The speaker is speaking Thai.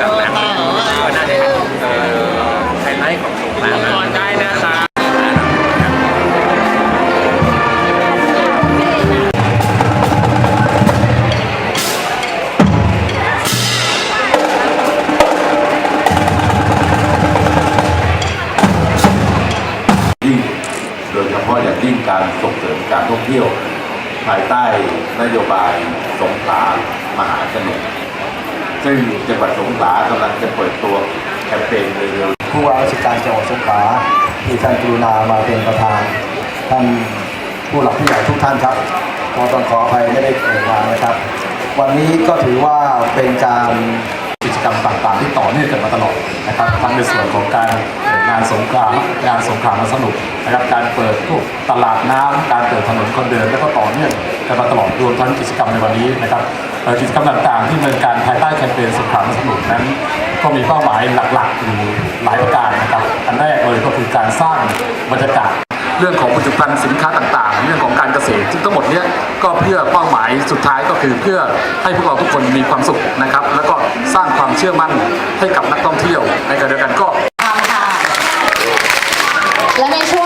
จากหนังก็น่าจะเป็นเอ่อไฮไลท์ของสงกรานต์นะ ก่อนได้นะครับยิ่งโดยเฉพาะอย่างยิ่งการส่งเสริมการท่องเที่ยว ภายใต้นโยบายสงขลามหาสนุก ซึ่งจังหวัดสงขลากำลังจะเปิดตัวแคมเปญเร็วๆผู้ว่าราชการจังหวัดสงขลาที่ท่านกรุณามาเป็นประธาน ท่านผู้หลักผู้ใหญ่ทุกท่านครับขอต้องขออภัยไม่ได้เอ่ยนามนะครับ วันนี้ก็ถือว่าเป็นการกิจกรรมต่างๆ ที่ต่อเนื่องกันมาตลอดนะครับทั้งในส่วนของการงานสงกรานต์งานสงกรานต์มาสนุกนะครับการเปิดพวกตลาดน้ำการเปิดถนนคนเดิน แล้วก็ต่อเนื่องกันมาตลอดรวมทั้งกิจกรรมในวันนี้นะครับ กิจกรรมต่างๆ ที่ดำเนินการภายใต้แคมเปญสงกรานสนุกนั้น ก็มีเป้าหมายหลักๆอยู่หลายประการนะครับอันแรกเลยก็คือการสร้างบรรยากาศเรื่องของผลิตภัณฑ์สินค้าต่างๆ เรื่องของการเกษตรซึ่งทั้งหมดเนี้ยก็เพื่อเป้าหมายสุดท้ายก็คือเพื่อให้พวกเราทุกคนมีความสุขนะครับ แล้วก็สร้างความเชื่อมั่นให้กับนักท่องเที่ยวในขณะเดียวกันก็ค่ะและในช่วง